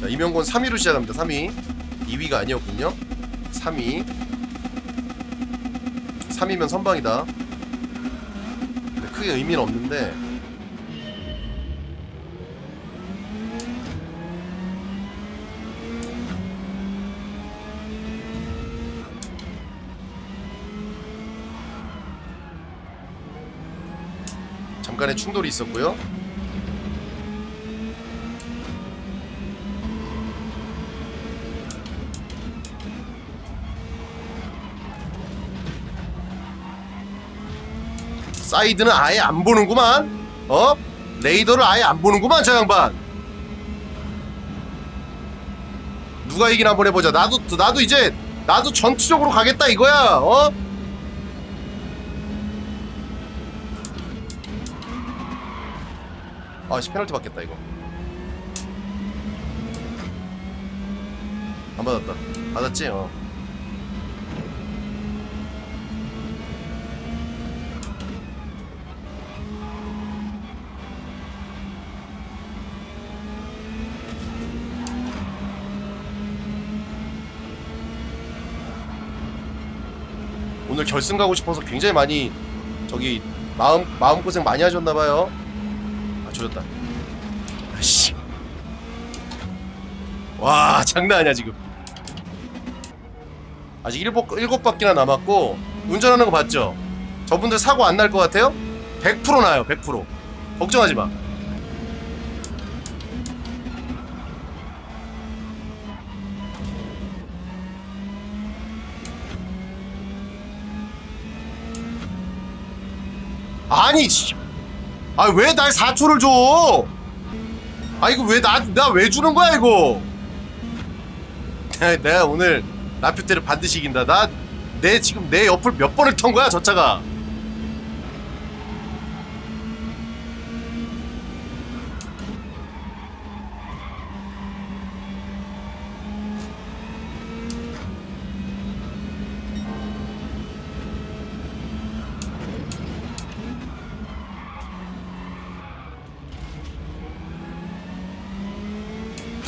자 이명곤 3위로 시작합니다. 3위. 2위가 아니었군요. 3위. 3위면 선방이다. 근데 크게 의미는 없는데. 잠깐의 충돌이 있었고요 사이드는 아예 안 보는구만. 어? 레이더를 아예 안 보는구만 저 양반. 누가 이긴 한번 해보자. 나도 나도 이제 나도 전투적으로 가겠다 이거야. 어? 아 씨 페널티 받겠다 이거. 안 받았다. 받았지? 어. 오늘 결승 가고 싶어서 굉장히 많이 저기 마음 마음 고생 많이 하셨나 봐요. 아 조졌다. 아씨. 와 장난 아니야 지금. 아직 일곱 일곱 바퀴나 남았고 운전하는 거 봤죠? 저분들 사고 안 날 것 같아요? 100% 나요 100% 걱정하지 마. 아니, 아왜날 4초를 줘? 아 이거 왜 나 나 왜 주는 거야 이거? 내가 오늘 라퓨테를 반드시 이긴다. 나 내 지금 내 옆을 몇 번을 턴 거야 저 차가.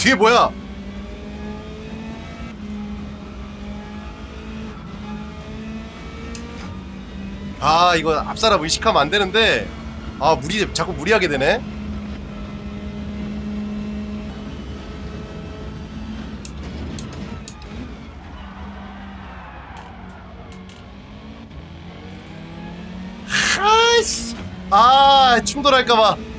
뒤에 뭐야? 아 이거 앞사람 의식하면 안 되는데 아 무리 자꾸 무리하게 되네. 아이씨 아 충돌할까봐.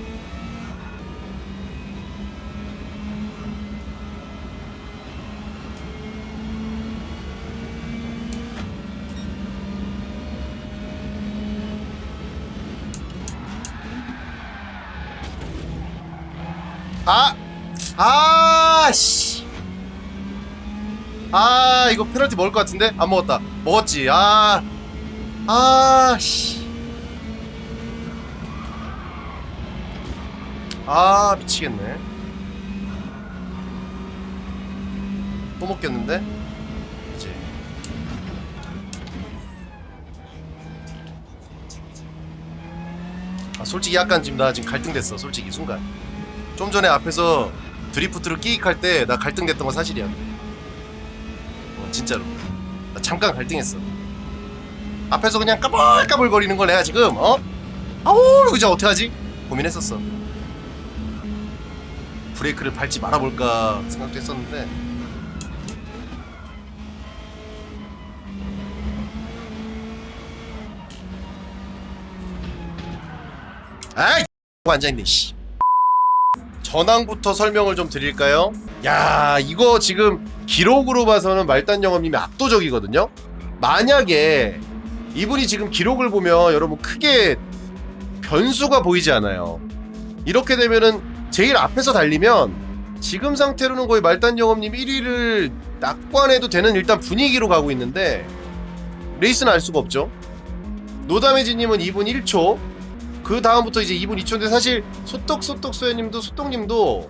아! 아! 씨! 아, 이거 페널티 먹을 것 같은데? 안 먹었다. 먹었지. 아. 아, 씨. 아, 미치겠네. 또 먹겠는데? 이제. 아, 솔직히 약간 지금 나 지금 갈등됐어. 솔직히 순간. 좀 전에 앞에서 드리프트를 끼익할 때 나 갈등됐던 건 사실이야. 어, 진짜로. 나 잠깐 갈등했어. 앞에서 그냥 까불까불 거리는 걸 내가 지금 어? 아우 이거 진짜 어떡하지? 고민했었어. 브레이크를 밟지 말아볼까 생각도 했었는데 아이 앉아있네 씨. 전황부터 설명을 좀 드릴까요? 야 이거 지금 기록으로 봐서는 말단 영업님이 압도적이거든요. 만약에 이분이 지금 기록을 보면 여러분 크게 변수가 보이지 않아요. 이렇게 되면은 제일 앞에서 달리면 지금 상태로는 거의 말단 영업님 1위를 낙관해도 되는 일단 분위기로 가고 있는데 레이스는 알 수가 없죠. 노다메지님은 2분 1초, 그 다음부터 이제 2분 2초인데 사실 소떡 소떡 소연님도 소떡님도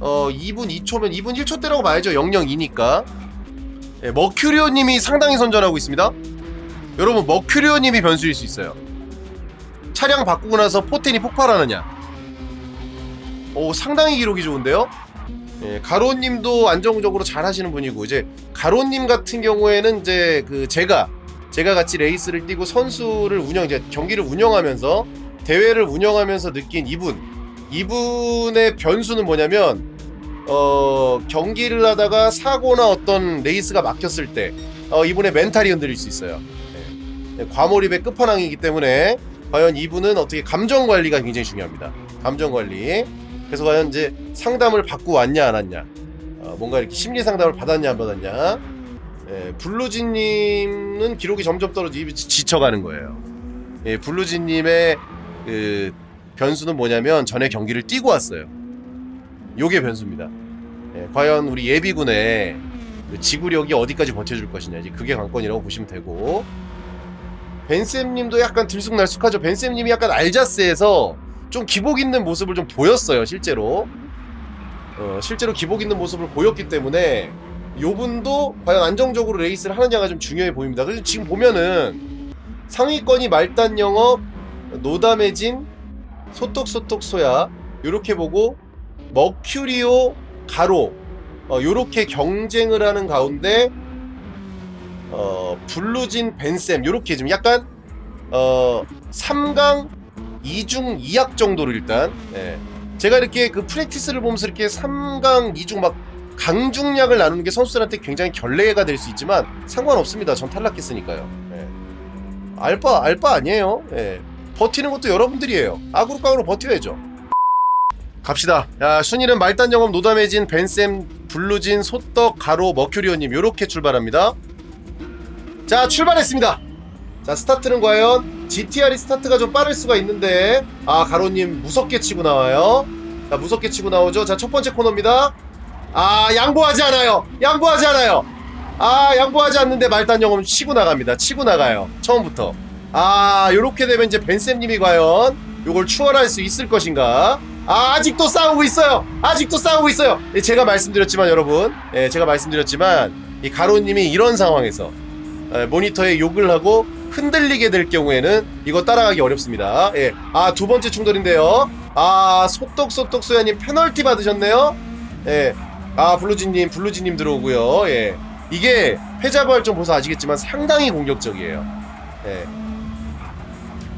어 2분 2초면 2분 1초대라고 봐야죠. 002니까. 예, 머큐리오님이 상당히 선전하고 있습니다. 여러분 머큐리오님이 변수일 수 있어요. 차량 바꾸고 나서 포텐이 폭발하느냐. 오 상당히 기록이 좋은데요? 예, 가로님도 안정적으로 잘 하시는 분이고 이제 가로님 같은 경우에는 이제 그 제가 제가 같이 레이스를 뛰고 선수를 운영 이제 경기를 운영하면서 대회를 운영하면서 느낀 이분 이분의 변수는 뭐냐면 어 경기를 하다가 사고나 어떤 레이스가 막혔을 때 어, 이분의 멘탈이 흔들릴 수 있어요. 예. 예, 과몰입의 끝판왕이기 때문에 과연 이분은 어떻게 감정 관리가 굉장히 중요합니다. 감정 관리. 그래서 과연 이제 상담을 받고 왔냐 안 왔냐, 어, 뭔가 이렇게 심리 상담을 받았냐 안 받았냐. 예, 블루진님은 기록이 점점 떨어지고 지쳐가는 거예요. 예, 블루진님의 그 변수는 뭐냐면 전에 경기를 뛰고 왔어요. 요게 변수입니다. 예, 과연 우리 예비군의 그 지구력이 어디까지 버텨줄 것이냐 이제 그게 관건이라고 보시면 되고 벤쌤님도 약간 들쑥날쑥하죠. 벤쌤님이 약간 알자스에서 좀 기복 있는 모습을 좀 보였어요. 실제로 어, 실제로 기복 있는 모습을 보였기 때문에 요분도 과연 안정적으로 레이스를 하느냐가 좀 중요해 보입니다. 그래서 지금 보면은 상위권이 말단 영업, 노담해진, 소떡소떡 소야 요렇게 보고 머큐리오, 가로 어, 요렇게 경쟁을 하는 가운데 어, 블루진, 벤셈 요렇게 좀 약간 어, 3강 2중 2약 정도로 일단 예. 제가 이렇게 그 프랙티스를 보면서 이렇게 3강 2중 막 강중약을 나누는 게 선수들한테 굉장히 결례가 될 수 있지만 상관없습니다. 전 탈락했으니까요. 예. 알바 알바 아니에요. 예. 버티는 것도 여러분들이에요. 악으로 깡으로 버텨야죠. 갑시다. 야, 순위는 말단 영업 노담해진 벤셈 블루진 소떡 가로 머큐리오님 요렇게 출발합니다. 자 출발했습니다. 자 스타트는 과연 GTR이 스타트가 좀 빠를 수가 있는데 아 가로님 무섭게 치고 나와요. 자 무섭게 치고 나오죠. 자 첫 번째 코너입니다. 아 양보하지 않아요. 양보하지 않아요. 아 양보하지 않는데 말단 영업 치고 나갑니다. 치고 나가요. 처음부터. 아 요렇게 되면 이제 벤쌤님이 과연 요걸 추월할 수 있을 것인가? 아 아직도 싸우고 있어요. 아직도 싸우고 있어요. 예, 제가 말씀드렸지만 여러분, 예, 제가 말씀드렸지만 이 가로님이 이런 상황에서 예, 모니터에 욕을 하고 흔들리게 될 경우에는 이거 따라가기 어렵습니다. 예. 아, 두 번째 충돌인데요. 아, 소떡소떡 소야님 페널티 받으셨네요. 예. 아, 블루진님, 블루진님 들어오고요. 예. 이게 패자부활 좀 보서 아시겠지만 상당히 공격적이에요. 예.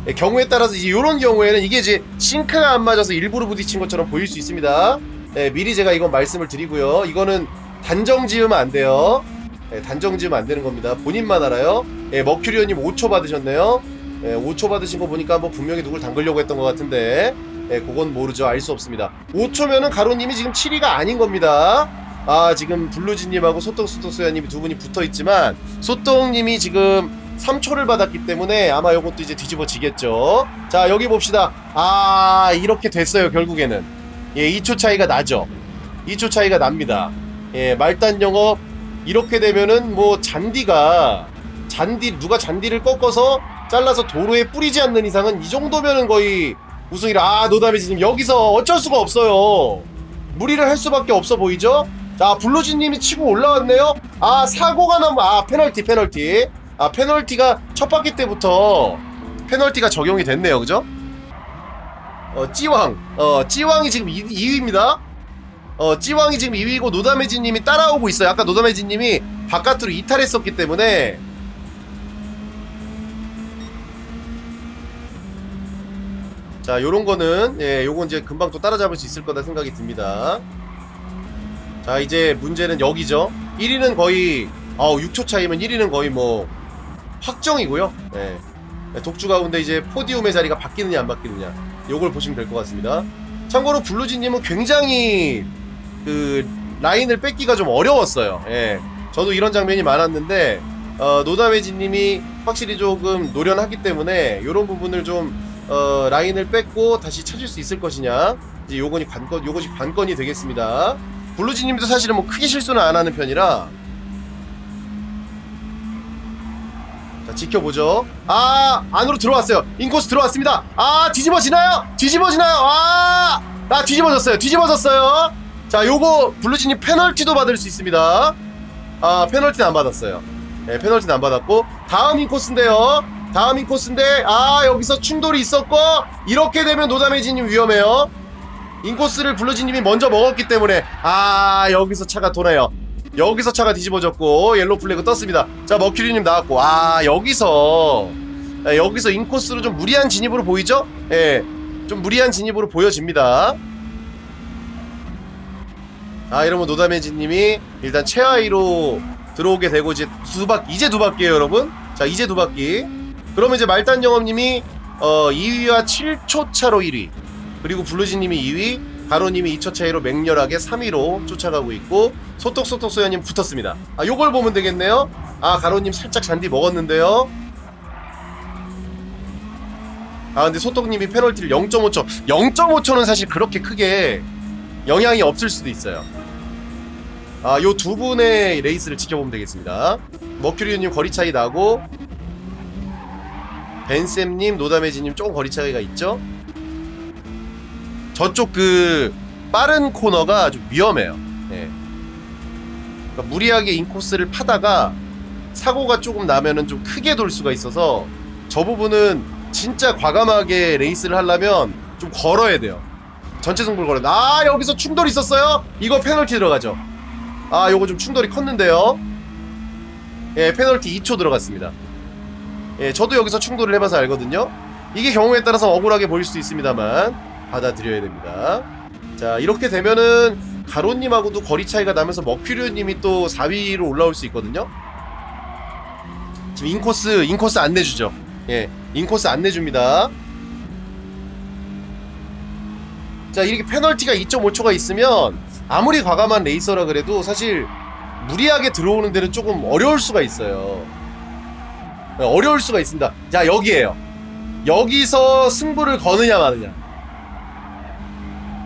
예, 경우에 따라서 이런 경우에는 이게 이제 싱크가 안 맞아서 일부러 부딪힌 것처럼 보일 수 있습니다. 예, 미리 제가 이건 말씀을 드리고요. 이거는 단정 지으면 안 돼요. 예, 단정 지으면 안 되는 겁니다. 본인만 알아요. 예, 머큐리오님 5초 받으셨네요. 예, 5초 받으신 거 보니까 한번 분명히 누굴 담그려고 했던 것 같은데, 예, 그건 모르죠. 알 수 없습니다. 5초면은 가로님이 지금 7위가 아닌 겁니다. 아, 지금 블루진님하고 소떡소떡소야님이 두 분이 붙어 있지만, 소떡님이 지금 3초를 받았기 때문에 아마 요것도 이제 뒤집어지겠죠. 자, 여기 봅시다. 아, 이렇게 됐어요, 결국에는. 예, 2초 차이가 나죠. 2초 차이가 납니다. 예, 말단 영업 이렇게 되면은 뭐 잔디가 잔디 누가 잔디를 꺾어서 잘라서 도로에 뿌리지 않는 이상은 이 정도면은 거의 우승이라 아 노다미지님 여기서 어쩔 수가 없어요 무리를 할 수밖에 없어 보이죠 자 블루진님이 치고 올라왔네요 아 사고가 나면 아 페널티 페널티 아 페널티가 첫 바퀴 때부터 페널티가 적용이 됐네요 그죠 어 찌왕 어 찌왕이 지금 2, 2위입니다 어, 찌왕이 지금 2위고 노다메지님이 따라오고 있어요. 아까 노다메지님이 바깥으로 이탈했었기 때문에 자, 요런 거는 예, 요건 이제 금방 또 따라잡을 수 있을 거다 생각이 듭니다. 자, 이제 문제는 여기죠. 1위는 거의 아, 6초 차이면 1위는 거의 뭐 확정이고요. 예. 독주 가운데 이제 포디움의 자리가 바뀌느냐 안 바뀌느냐 요걸 보시면 될 것 같습니다. 참고로 블루진님은 굉장히 그 라인을 뺏기가 좀 어려웠어요. 예. 저도 이런 장면이 많았는데 어, 노다메지님이 확실히 조금 노련하기 때문에 이런 부분을 좀 어, 라인을 뺏고 다시 찾을 수 있을 것이냐 이제 요건이 관건 요것이 관건이 되겠습니다. 블루진님도 사실은 뭐 크게 실수는 안 하는 편이라 지켜보죠. 아 안으로 들어왔어요. 인코스 들어왔습니다. 아 뒤집어지나요? 뒤집어지나요? 아, 나 뒤집어졌어요. 뒤집어졌어요. 자 요거 블루진이 페널티도 받을 수 있습니다. 아 페널티는 안 받았어요. 네, 페널티는 안 받았고 다음 인코스인데요. 다음 인코스인데 아 여기서 충돌이 있었고 이렇게 되면 노다메지님 위험해요. 인코스를 블루진님이 먼저 먹었기 때문에 아 여기서 차가 도나요 여기서 차가 뒤집어졌고 옐로 플래그 떴습니다. 자 머큐리님 나왔고 아 여기서 아, 여기서 인코스로 좀 무리한 진입으로 보이죠? 예 좀 무리한 진입으로 보여집니다. 아 이러면 노다메지님이 일단 최하위로 들어오게 되고 이제 두 바퀴 이제 두 바퀴에요 여러분. 자 이제 두 바퀴. 그러면 이제 말단 영업님이 어 2위와 7초 차로 1위. 그리고 블루진님이 2위 가로님이 2초 차이로 맹렬하게 3위로 쫓아가고 있고 소떡소떡 소야님 붙었습니다 아 요걸 보면 되겠네요 아 가로님 살짝 잔디 먹었는데요 아 근데 소떡님이 페널티를 0.5초 0.5초는 사실 그렇게 크게 영향이 없을 수도 있어요 아, 요 두 분의 레이스를 지켜보면 되겠습니다. 머큐리님 거리 차이 나고 벤쌤님, 노다메지님 조금 거리 차이가 있죠? 저쪽 그 빠른 코너가 좀 위험해요. 예. 그러니까 무리하게 인코스를 파다가 사고가 조금 나면은 좀 크게 돌 수가 있어서 저 부분은 진짜 과감하게 레이스를 하려면 좀 걸어야 돼요. 전체 승부를 걸어. 아 여기서 충돌 있었어요? 이거 페널티 들어가죠. 아 요거 좀 충돌이 컸는데요 예 페널티 2초 들어갔습니다 예 저도 여기서 충돌을 해봐서 알거든요 이게 경우에 따라서 억울하게 보일 수 있습니다만 받아들여야 됩니다 자 이렇게 되면은 가로님하고도 거리 차이가 나면서 머큐리오님이 또 4위로 올라올 수 있거든요 지금 인코스 인코스 안 내주죠 예 인코스 안 내줍니다 자 이렇게 페널티가 2.5초가 있으면 아무리 과감한 레이서라 그래도 사실 무리하게 들어오는 데는 조금 어려울 수가 있어요. 네, 어려울 수가 있습니다. 자 여기에요. 여기서 승부를 거느냐 마느냐.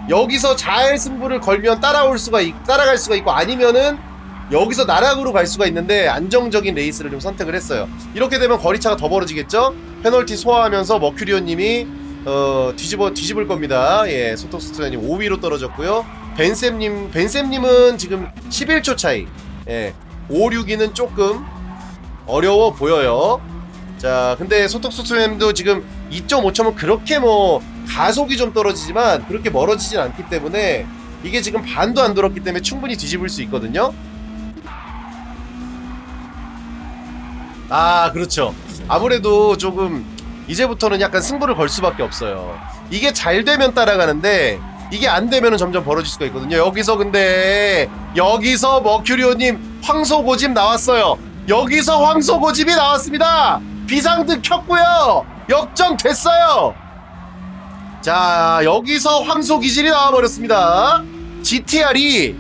여기서 잘 승부를 걸면 따라올 수가 있, 따라갈 수가 있고 아니면은 여기서 나락으로 갈 수가 있는데 안정적인 레이스를 좀 선택을 했어요. 이렇게 되면 거리차가 더 벌어지겠죠? 페널티 소화하면서 머큐리온님이 어 뒤집어 뒤집을 겁니다. 예, 소톡스트님 5위로 떨어졌고요. 벤쌤님 벤쌤님은 지금 11초 차이. 예, 5, 6위는 조금 어려워 보여요. 자, 근데 소톡스트님도 지금 2.5초면 그렇게 뭐 가속이 좀 떨어지지만 그렇게 멀어지진 않기 때문에 이게 지금 반도 안 돌았기 때문에 충분히 뒤집을 수 있거든요. 아, 그렇죠. 아무래도 조금 이제부터는 약간 승부를 걸 수밖에 없어요. 이게 잘 되면 따라가는데 이게 안 되면은 점점 벌어질 수가 있거든요. 여기서 근데 여기서 머큐리오님 황소고집 나왔어요. 여기서 황소고집이 나왔습니다. 비상등 켰고요. 역전됐어요. 자 여기서 황소기질이 나와버렸습니다. GTR이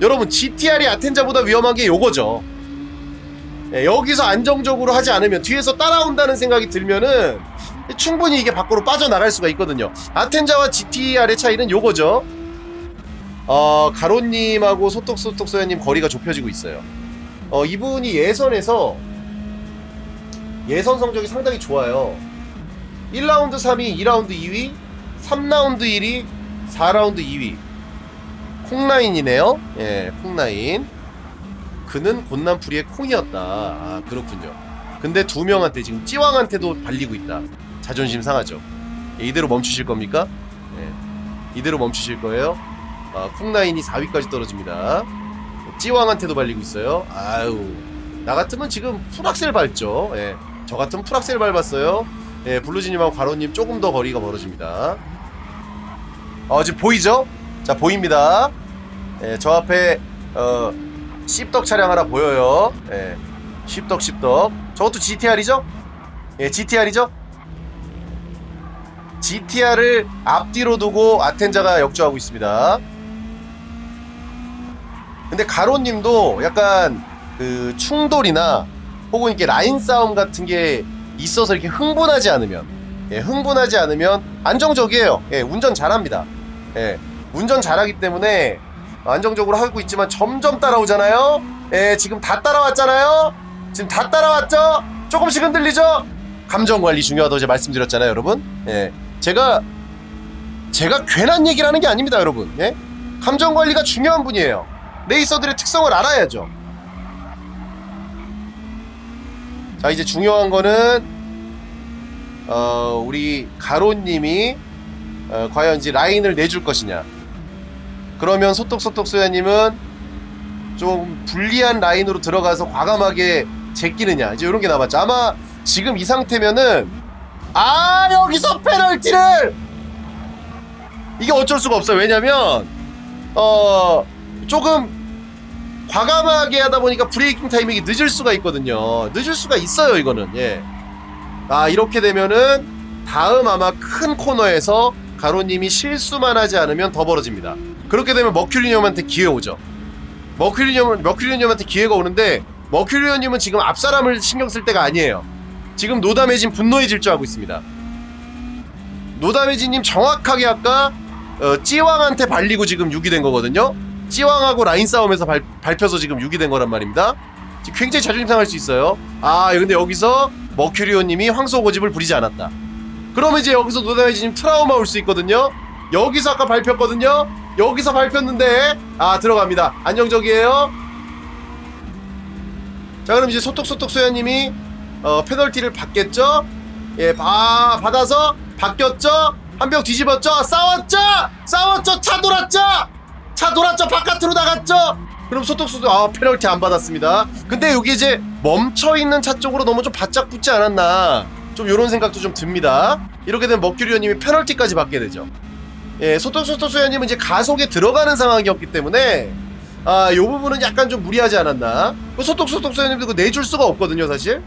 여러분 GTR이 아텐자보다 위험한 게 요거죠. 예, 여기서 안정적으로 하지 않으면 뒤에서 따라온다는 생각이 들면은 충분히 이게 밖으로 빠져나갈 수가 있거든요. 아텐자와 GTR의 차이는 요거죠. 어, 가로님하고 소떡소떡 소야님 거리가 좁혀지고 있어요. 어, 이분이 예선에서 예선 성적이 상당히 좋아요. 1라운드 3위, 2라운드 2위, 3라운드 1위, 4라운드 2위. 콩라인이네요. 예, 콩라인. 그는 곤난풀이의 콩이었다. 아, 그렇군요. 근데 두 명한테 지금 찌왕한테도 발리고 있다. 자존심 상하죠. 예, 이대로 멈추실 겁니까? 예, 이대로 멈추실 거예요. 아, 콩라인이 4위까지 떨어집니다. 찌왕한테도 발리고 있어요. 아유, 나 같으면 지금 풀악셀 밟죠. 예, 저 같으면 풀악셀 밟았어요. 예, 블루지님하고 과로님 조금 더 거리가 멀어집니다. 어, 지금 보이죠? 자, 보입니다. 예, 저 앞에 어, 씹덕 차량 하나 보여요. 예. 씹덕 씹덕. 저것도 GTR이죠? 예, GTR이죠? GTR을 앞뒤로 두고 아텐자가 역주하고 있습니다. 근데 가로님도 약간 그 충돌이나 혹은 이렇게 라인 싸움 같은 게 있어서 이렇게 흥분하지 않으면 예, 흥분하지 않으면 안정적이에요. 예, 운전 잘합니다. 예, 운전 잘하기 때문에 안정적으로 하고 있지만 점점 따라오잖아요. 예, 지금 다 따라왔잖아요. 지금 다 따라왔죠? 조금씩 흔들리죠? 감정 관리 중요하다고 이제 말씀드렸잖아요, 여러분. 예, 제가 제가 괜한 얘기를 하는 게 아닙니다, 여러분. 예, 감정 관리가 중요한 분이에요. 레이서들의 특성을 알아야죠. 자, 이제 중요한 거는 어, 우리 가로님이 어, 과연 이제 라인을 내줄 것이냐. 그러면 소떡소떡 소야님은 좀 불리한 라인으로 들어가서 과감하게 제끼느냐 이제 이런 게 남았죠. 아마 지금 이 상태면은 아 여기서 페널티를 이게 어쩔 수가 없어요. 왜냐면 어 조금 과감하게 하다 보니까 브레이킹 타이밍이 늦을 수가 있거든요. 늦을 수가 있어요. 이거는 예. 아 이렇게 되면은 다음 아마 큰 코너에서 가로님이 실수만 하지 않으면 더 벌어집니다. 그렇게 되면 머큐리님한테 기회 오죠. 머큐리님 머큐리님한테 기회가 오는데 머큐리님은 지금 앞사람을 신경 쓸 때가 아니에요. 지금 노담해진 분노에 질주하고 있습니다. 노담해진님 정확하게 아까 어, 찌왕한테 발리고 지금 6이 된 거거든요. 찌왕하고 라인 싸움에서 발, 밟혀서 지금 6이 된 거란 말입니다. 지금 굉장히 자존심 상할 수 있어요. 아 근데 여기서 머큐리오님이 황소 고집을 부리지 않았다. 그러면 이제 여기서 노담해진님 트라우마 올 수 있거든요. 여기서 아까 밟혔거든요. 여기서 밟혔는데 아 들어갑니다. 안정적이에요. 자 그럼 이제 소떡소떡 소야님이 어, 페널티를 받겠죠? 예, 바, 받아서 바뀌었죠? 한명 뒤집었죠? 싸웠죠? 싸웠죠? 차 돌았죠? 차 돌았죠? 바깥으로 나갔죠? 그럼 소떡소떡 아 페널티 안 받았습니다. 근데 여기 이제 멈춰 있는 차 쪽으로 너무 좀 바짝 붙지 않았나? 좀 이런 생각도 좀 듭니다. 이렇게 되면 머큐리오님이 페널티까지 받게 되죠. 예, 소떡소떡 소야님은 이제 가속에 들어가는 상황이었기 때문에 아, 요 부분은 약간 좀 무리하지 않았나? 뭐 소떡소떡 소야님도 그거 내줄 수가 없거든요, 사실.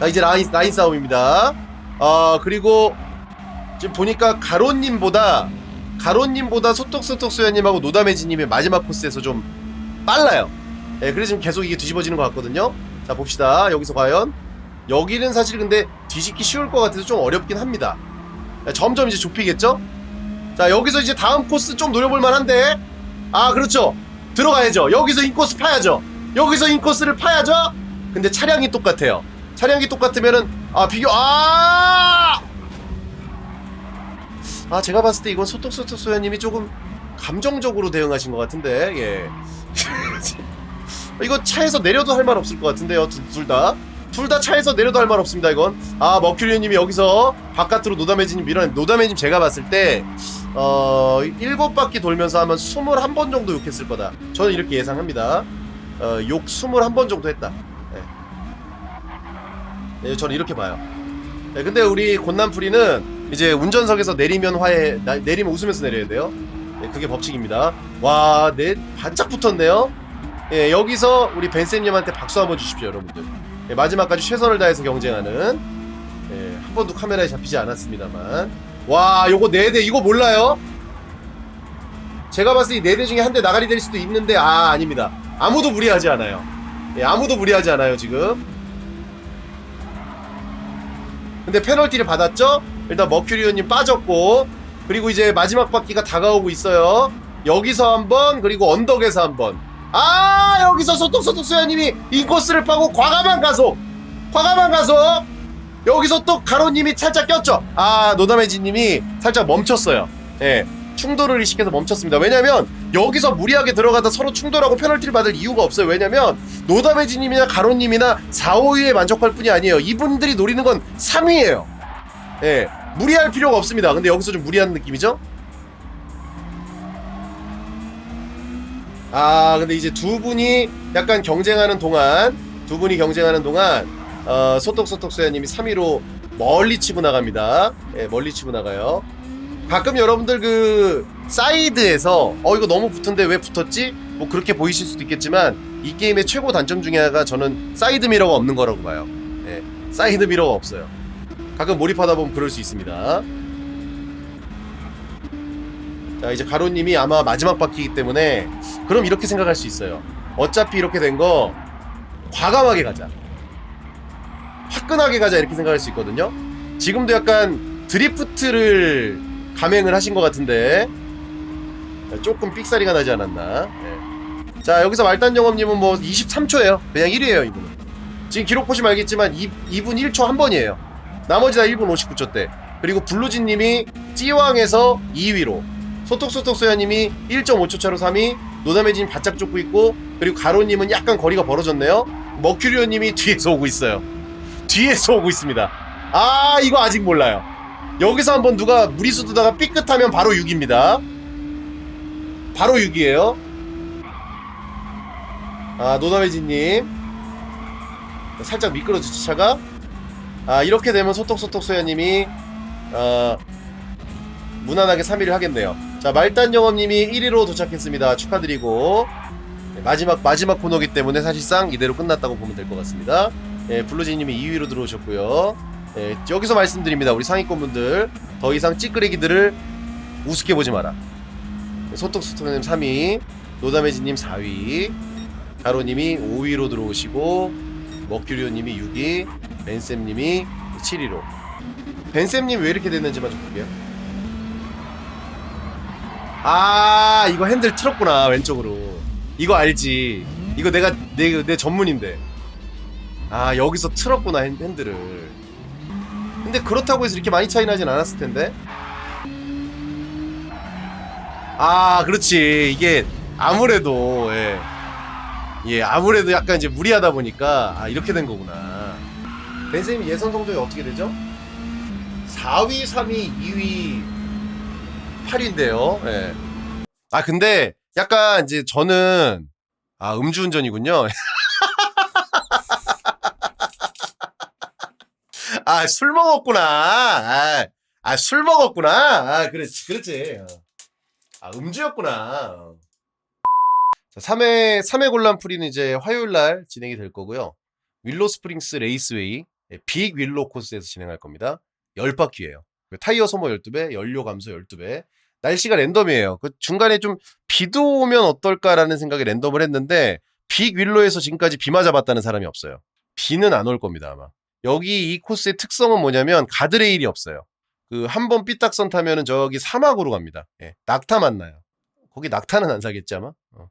자, 이제 라인 라인 싸움입니다. 아, 그리고 지금 보니까 가로님보다 가로님보다 소떡소떡 소야님하고 노다메지님의 마지막 코스에서 좀 빨라요. 예, 그래서 지금 계속 이게 뒤집어지는 것 같거든요. 자, 봅시다. 여기서 과연 여기는 사실 근데 뒤집기 쉬울 것 같아서 좀 어렵긴 합니다. 예, 점점 이제 좁히겠죠? 자, 여기서 이제 다음 코스 좀 노려볼 만한데 아 그렇죠 들어가야죠 여기서 인코스 파야죠 여기서 인코스를 파야죠 근데 차량이 똑같아요 차량이 똑같으면은 아 비교 아! 아 제가 봤을 때 이건 소떡소떡 소연님이 조금 감정적으로 대응하신 것 같은데 예 이거 차에서 내려도 할 말 없을 것 같은데요 둘다 둘다 차에서 내려도 할 말 없습니다 이건 아 머큐리님이 여기서 바깥으로 노다메진님 밀어낸 노다메진 제가 봤을 때 어, 일곱 바퀴 돌면서 하면 21번 정도 욕했을 거다. 저는 이렇게 예상합니다. 어, 욕 21번 정도 했다. 네. 네, 저는 이렇게 봐요. 네, 근데 우리 곤남프리는 이제 운전석에서 내리면 화해, 나, 내리면 웃으면서 내려야 돼요. 네, 그게 법칙입니다. 와, 내 반짝 붙었네요. 예, 여기서 우리 벤쌤님한테 박수 한번 주십시오, 여러분들. 예, 마지막까지 최선을 다해서 경쟁하는 예, 한 번도 카메라에 잡히지 않았습니다만 와 요거 4대 이거 몰라요? 제가 봤을 때 4대 중에 한 대 나가리 될 수도 있는데 아 아닙니다 아무도 무리하지 않아요 예, 아무도 무리하지 않아요 지금 근데 페널티를 받았죠? 일단 머큐리오님 빠졌고 그리고 이제 마지막 바퀴가 다가오고 있어요 여기서 한번 그리고 언덕에서 한번 아 여기서 소떡소떡 소야님이 인코스를 파고 과감한 가속 과감한 가속 여기서 또 가로님이 살짝 꼈죠. 아 노다메지님이 살짝 멈췄어요. 예, 충돌을 의식해서 멈췄습니다. 왜냐면 여기서 무리하게 들어가다 서로 충돌하고 페널티를 받을 이유가 없어요. 왜냐면 노다메지님이나 가로님이나 4, 5위에 만족할 뿐이 아니에요. 이분들이 노리는 건 3위예요. 예, 무리할 필요가 없습니다. 근데 여기서 좀 무리한 느낌이죠? 아 근데 이제 두 분이 약간 경쟁하는 동안 두 분이 경쟁하는 동안 어, 소떡소떡 소야님이 3위로 멀리 치고 나갑니다. 예, 멀리 치고 나가요. 가끔 여러분들 그 사이드에서 어 이거 너무 붙은데 왜 붙었지? 뭐 그렇게 보이실 수도 있겠지만 이 게임의 최고 단점 중에 하나가 저는 사이드 미러가 없는 거라고 봐요. 예, 사이드 미러가 없어요. 가끔 몰입하다 보면 그럴 수 있습니다. 자 이제 가로님이 아마 마지막 바퀴이기 때문에 그럼 이렇게 생각할 수 있어요. 어차피 이렇게 된 거 과감하게 가자. 화끈하게 가자 이렇게 생각할 수 있거든요. 지금도 약간 드리프트를 감행을 하신 것 같은데 조금 삑사리가 나지 않았나. 네. 자 여기서 말단 영업님은 뭐 23초예요. 그냥 1위에요 이분은. 지금 기록 보시면 알겠지만 2, 2분 1초 한 번이에요. 나머지 다 1분 59초 대. 그리고 블루진님이 찌왕에서 2위로 소톡소톡 소야님이 1.5초 차로 3위 노다메진 바짝 쫓고 있고 그리고 가로님은 약간 거리가 벌어졌네요. 머큐리오님이 뒤에서 오고 있어요. 뒤에서 오고 있습니다. 아 이거 아직 몰라요. 여기서 한번 누가 무리수 두다가 삐끗하면 바로 6입니다. 바로 6이에요. 아, 노다메지님. 살짝 미끄러지지, 차가? 아, 이렇게 되면 소톡소톡 소야님이, 어, 무난하게 3위를 하겠네요. 자, 말단 영업님이 1위로 도착했습니다. 축하드리고. 네, 마지막, 마지막 코너기 때문에 사실상 이대로 끝났다고 보면 될 것 같습니다. 예, 블루지님이 2위로 들어오셨고요. 예, 여기서 말씀드립니다. 우리 상위권 분들. 더 이상 찌끄레기들을 우습게 보지 마라. 소톡소톡님 3위, 노다메지님 4위, 가로님이 5위로 들어오시고, 머큐리오님이 6위, 벤쌤님이 7위로. 벤쌤님 왜 이렇게 됐는지만 좀 볼게요. 아, 이거 핸들 틀었구나, 왼쪽으로. 이거 알지. 이거 내가, 내, 내 전문인데. 아, 여기서 틀었구나, 핸- 핸들을. 근데 그렇다고 해서 이렇게 많이 차이 나진 않았을 텐데. 아, 그렇지. 이게 아무래도 예. 예, 아무래도 약간 이제 무리하다 보니까 아, 이렇게 된 거구나. 벤쌤이 예선 성적이 어떻게 되죠? 4위, 3위, 2위, 8위인데요. 예. 아, 근데 약간 이제 저는 아, 음주운전이군요. 아, 술 먹었구나. 아, 아, 술 먹었구나. 아, 그렇지, 그렇지. 어. 아, 음주였구나. 자, 3회, 3회 곤란 풀이는 이제 화요일 날 진행이 될 거고요. 윌로 스프링스 레이스웨이, 예, 빅 윌로 코스에서 진행할 겁니다. 10바퀴예요. 타이어 소모 12배, 연료 감소 12배. 날씨가 랜덤이에요. 그 중간에 좀 비도 오면 어떨까라는 생각에 랜덤을 했는데 빅 윌로에서 지금까지 비 맞아봤다는 사람이 없어요. 비는 안 올 겁니다, 아마. 여기 이 코스의 특성은 뭐냐면 가드레일이 없어요. 그 한 번 삐딱선 타면은 저기 사막으로 갑니다. 예, 낙타 만나요. 거기 낙타는 안 사겠지 아마. 어.